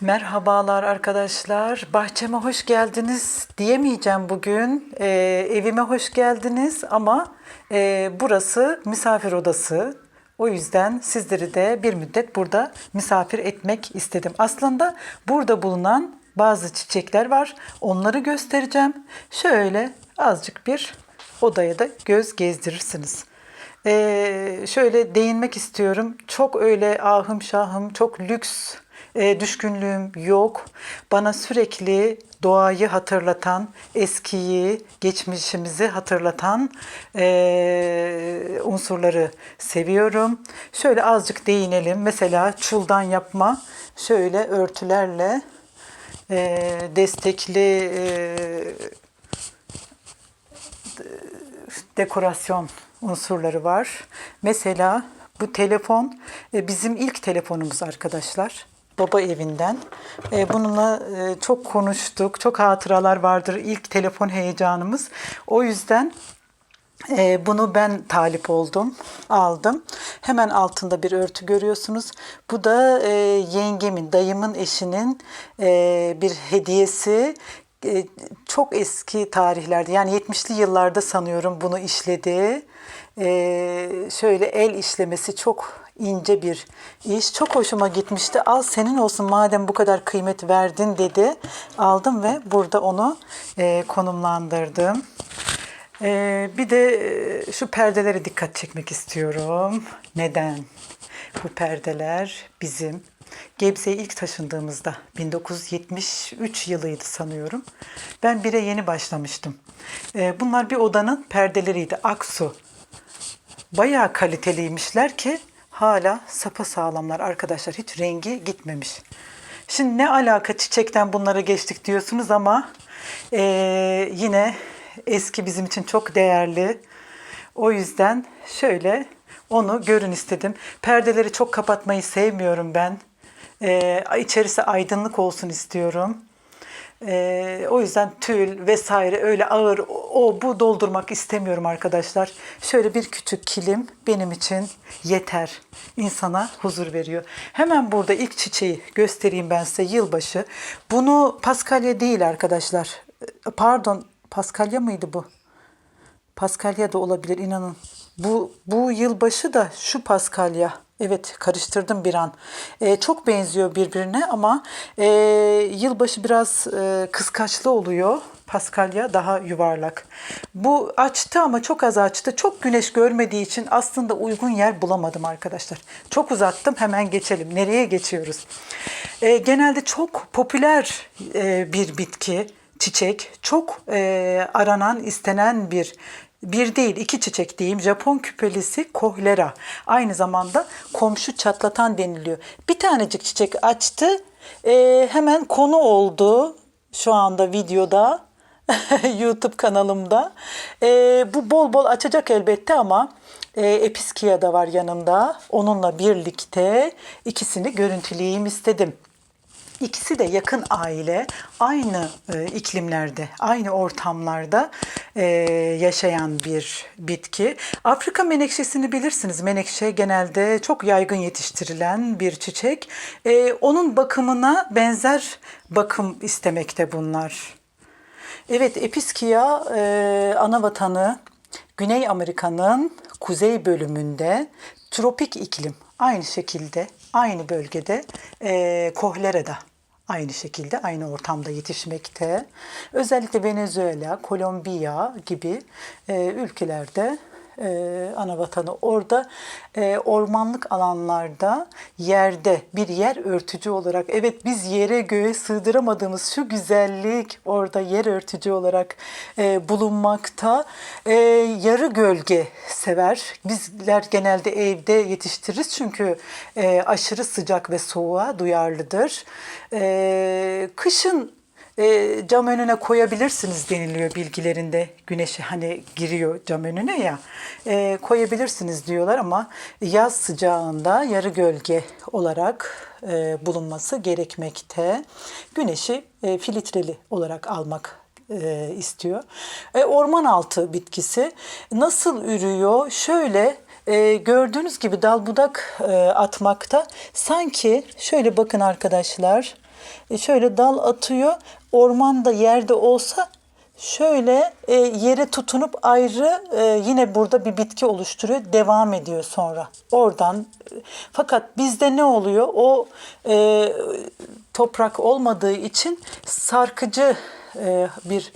Merhabalar arkadaşlar. Bahçeme hoş geldiniz diyemeyeceğim bugün. Ee, evime hoş geldiniz ama e, burası misafir odası. O yüzden sizleri de bir müddet burada misafir etmek istedim. Aslında burada bulunan bazı çiçekler var. Onları göstereceğim. Şöyle azıcık bir odaya da göz gezdirirsiniz. Ee, şöyle değinmek istiyorum. Çok öyle ahım şahım, çok lüks e, düşkünlüğüm yok. Bana sürekli doğayı hatırlatan, eskiyi, geçmişimizi hatırlatan e, unsurları seviyorum. Şöyle azıcık değinelim. Mesela çuldan yapma şöyle örtülerle e, destekli e, dekorasyon unsurları var. Mesela bu telefon e, bizim ilk telefonumuz arkadaşlar. Baba evinden. E, Bununla e, çok konuştuk. Çok hatıralar vardır. İlk telefon heyecanımız. O yüzden e, bunu ben talip oldum, aldım. Hemen altında bir örtü görüyorsunuz. Bu da e, yengemin, dayımın eşinin e, bir hediyesi. E, çok eski tarihlerde yani 70'li yıllarda sanıyorum bunu işledi. E, şöyle el işlemesi çok ince bir iş. Çok hoşuma gitmişti. Al senin olsun madem bu kadar kıymet verdin dedi. Aldım ve burada onu e, konumlandırdım. Ee, bir de e, şu perdelere dikkat çekmek istiyorum. Neden? Bu perdeler bizim Gebze'ye ilk taşındığımızda 1973 yılıydı sanıyorum. Ben bire yeni başlamıştım. Ee, bunlar bir odanın perdeleriydi. Aksu. Bayağı kaliteliymişler ki hala sapa sağlamlar arkadaşlar. Hiç rengi gitmemiş. Şimdi ne alaka çiçekten bunlara geçtik diyorsunuz ama eee, yine eski bizim için çok değerli. O yüzden şöyle onu görün istedim. Perdeleri çok kapatmayı sevmiyorum ben. Eee içerisi aydınlık olsun istiyorum. Ee, o yüzden tül vesaire öyle ağır o bu doldurmak istemiyorum arkadaşlar. Şöyle bir küçük kilim benim için yeter. İnsana huzur veriyor. Hemen burada ilk çiçeği göstereyim ben size yılbaşı. Bunu paskalya değil arkadaşlar. Ee, Pardon paskalya mıydı bu? Paskalya da olabilir inanın. Bu bu yılbaşı da şu paskalya. Evet karıştırdım bir an. Ee, çok benziyor birbirine ama e, yılbaşı biraz e, kıskaçlı oluyor. Paskalya daha yuvarlak. Bu açtı ama çok az açtı. Çok güneş görmediği için aslında uygun yer bulamadım arkadaşlar. Çok uzattım hemen geçelim. Nereye geçiyoruz? Ee, genelde çok popüler e, bir bitki, çiçek. Çok e, aranan, istenen bir bir değil iki çiçek diyeyim. Japon küpelisi kohlera. Aynı zamanda komşu çatlatan deniliyor. Bir tanecik çiçek açtı. e, hemen konu oldu şu anda videoda. YouTube kanalımda. E, bu bol bol açacak elbette ama e, Episkia da var yanında. Onunla birlikte ikisini görüntüleyeyim istedim. İkisi de yakın aile, aynı e, iklimlerde, aynı ortamlarda e, yaşayan bir bitki. Afrika menekşesini bilirsiniz. Menekşe genelde çok yaygın yetiştirilen bir çiçek. E, onun bakımına benzer bakım istemekte bunlar. Evet, Episkia e, ana vatanı Güney Amerika'nın kuzey bölümünde tropik iklim. Aynı şekilde, aynı bölgede e, Kohlera'da aynı şekilde, aynı ortamda yetişmekte. Özellikle Venezuela, Kolombiya gibi e, ülkelerde e, ana vatanı orada. E, ormanlık alanlarda yerde bir yer örtücü olarak evet biz yere göğe sığdıramadığımız şu güzellik orada yer örtücü olarak e, bulunmakta. E, yarı gölge sever. Bizler genelde evde yetiştiririz çünkü e, aşırı sıcak ve soğuğa duyarlıdır. E, kışın e, cam önüne koyabilirsiniz deniliyor bilgilerinde. Güneşi hani giriyor cam önüne ya. E, koyabilirsiniz diyorlar ama yaz sıcağında yarı gölge olarak e, bulunması gerekmekte. Güneşi e, filtreli olarak almak e, istiyor. E, orman altı bitkisi nasıl ürüyor? Şöyle e, gördüğünüz gibi dal budak e, atmakta. Sanki şöyle bakın arkadaşlar. E, şöyle dal atıyor. Ormanda yerde olsa şöyle e, yere tutunup ayrı e, yine burada bir bitki oluşturuyor. Devam ediyor sonra. Oradan fakat bizde ne oluyor? O toprak olmadığı için sarkıcı bir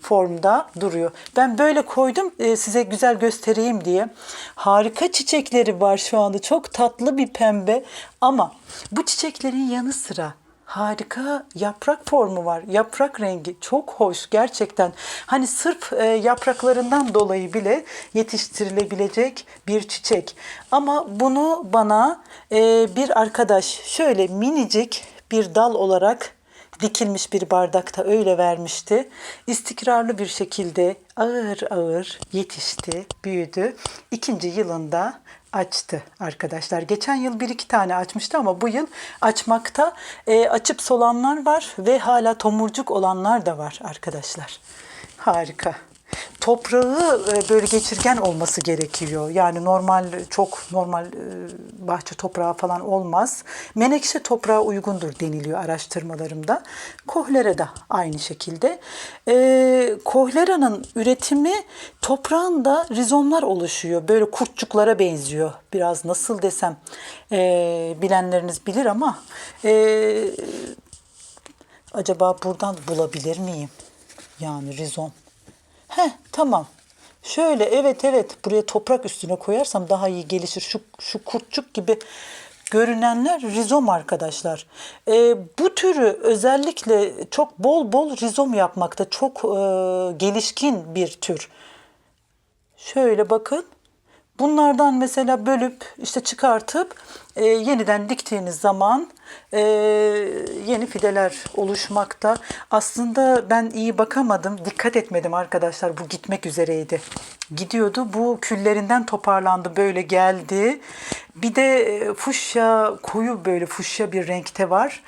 formda duruyor. Ben böyle koydum size güzel göstereyim diye. Harika çiçekleri var şu anda. Çok tatlı bir pembe ama bu çiçeklerin yanı sıra harika yaprak formu var. Yaprak rengi çok hoş gerçekten. Hani sırf e, yapraklarından dolayı bile yetiştirilebilecek bir çiçek. Ama bunu bana e, bir arkadaş şöyle minicik bir dal olarak dikilmiş bir bardakta öyle vermişti. İstikrarlı bir şekilde ağır ağır yetişti, büyüdü. İkinci yılında açtı arkadaşlar. Geçen yıl bir iki tane açmıştı ama bu yıl açmakta e, açıp solanlar var ve hala tomurcuk olanlar da var arkadaşlar. Harika. Toprağı e, böyle geçirgen olması gerekiyor. Yani normal çok normal e, bahçe toprağı falan olmaz. Menekşe toprağa uygundur deniliyor araştırmalarımda. Kohlera da aynı şekilde. E, kohleranın üretimi toprağında rizomlar oluşuyor. Böyle kurtçuklara benziyor. Biraz nasıl desem bilenleriniz bilir ama acaba buradan bulabilir miyim? Yani rizom. Heh tamam. Şöyle evet evet buraya toprak üstüne koyarsam daha iyi gelişir. Şu, şu kurtçuk gibi görünenler rizom arkadaşlar. Ee, bu türü özellikle çok bol bol rizom yapmakta çok e, gelişkin bir tür. Şöyle bakın. Bunlardan mesela bölüp işte çıkartıp e, yeniden diktiğiniz zaman e, yeni fideler oluşmakta. Aslında ben iyi bakamadım, dikkat etmedim arkadaşlar. Bu gitmek üzereydi. Gidiyordu. Bu küllerinden toparlandı, böyle geldi. Bir de e, fuşya, koyu böyle fuşya bir renkte var.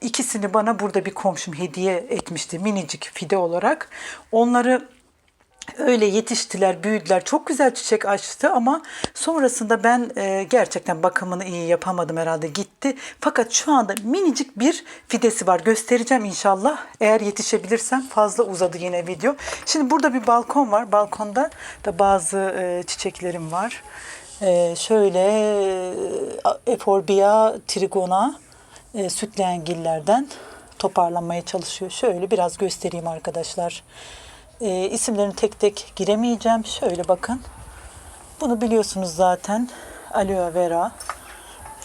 İkisini bana burada bir komşum hediye etmişti minicik fide olarak. Onları Öyle yetiştiler, büyüdüler. Çok güzel çiçek açtı ama sonrasında ben e, gerçekten bakımını iyi yapamadım herhalde gitti. Fakat şu anda minicik bir fidesi var. Göstereceğim inşallah. Eğer yetişebilirsem fazla uzadı yine video. Şimdi burada bir balkon var. Balkonda da bazı e, çiçeklerim var. E, şöyle e, Eforbia trigona e, sütleyen gillerden toparlanmaya çalışıyor. Şöyle biraz göstereyim arkadaşlar. E, isimlerini tek tek giremeyeceğim. Şöyle bakın. Bunu biliyorsunuz zaten. Aloe vera.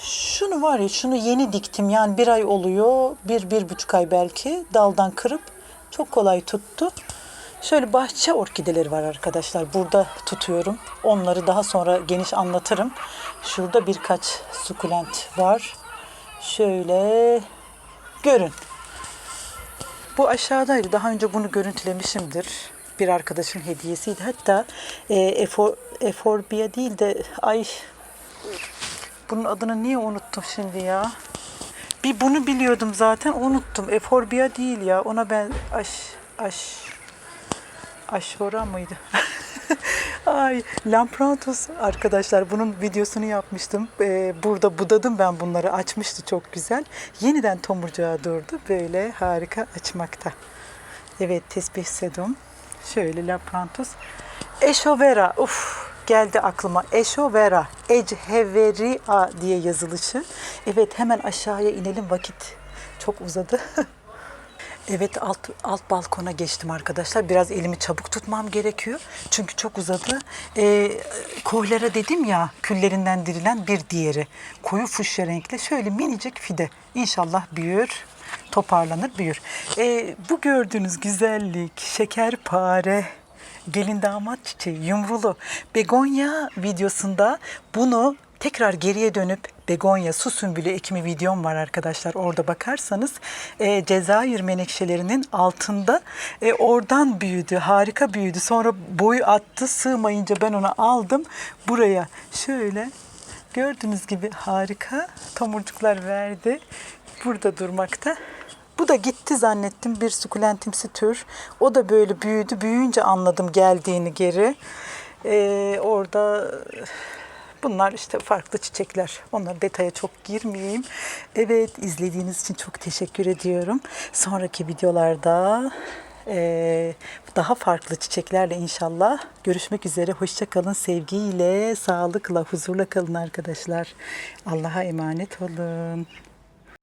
Şunu var ya şunu yeni diktim. Yani bir ay oluyor. Bir, bir buçuk ay belki. Daldan kırıp çok kolay tuttu. Şöyle bahçe orkideleri var arkadaşlar. Burada tutuyorum. Onları daha sonra geniş anlatırım. Şurada birkaç sukulent var. Şöyle görün. Bu aşağıdaydı. Daha önce bunu görüntülemişimdir. Bir arkadaşın hediyesiydi. Hatta e, efor, Eforbia değil de ay bunun adını niye unuttum şimdi ya? Bir bunu biliyordum zaten unuttum. Eforbia değil ya. Ona ben aş aş aşora mıydı? Ay, Lamprantos arkadaşlar bunun videosunu yapmıştım. Ee, burada budadım ben bunları. Açmıştı çok güzel. Yeniden tomurcuğa durdu. Böyle harika açmakta. Evet tesbih sedum. Şöyle Lamprantos. Eşovera. Uf geldi aklıma. Eşovera. Eceveria diye yazılışı. Evet hemen aşağıya inelim vakit çok uzadı. Evet alt, alt balkona geçtim arkadaşlar. Biraz elimi çabuk tutmam gerekiyor. Çünkü çok uzadı. Ee, kohlera dedim ya küllerinden dirilen bir diğeri. Koyu fuşya renkli şöyle minicik fide. İnşallah büyür toparlanır büyür. Ee, bu gördüğünüz güzellik şekerpare gelin damat çiçeği yumrulu begonya videosunda bunu tekrar geriye dönüp begonya su sümbülü ekimi videom var arkadaşlar. Orada bakarsanız e, Cezayir menekşelerinin altında e, oradan büyüdü. Harika büyüdü. Sonra boyu attı. Sığmayınca ben onu aldım. Buraya şöyle gördüğünüz gibi harika tomurcuklar verdi. Burada durmakta. Bu da gitti zannettim bir sukulentimsi tür. O da böyle büyüdü. Büyüyünce anladım geldiğini geri. Ee, orada Bunlar işte farklı çiçekler. Onları detaya çok girmeyeyim. Evet izlediğiniz için çok teşekkür ediyorum. Sonraki videolarda eee, daha farklı çiçeklerle inşallah görüşmek üzere. Hoşça kalın. Sevgiyle, sağlıkla, huzurla kalın arkadaşlar. Allah'a emanet olun.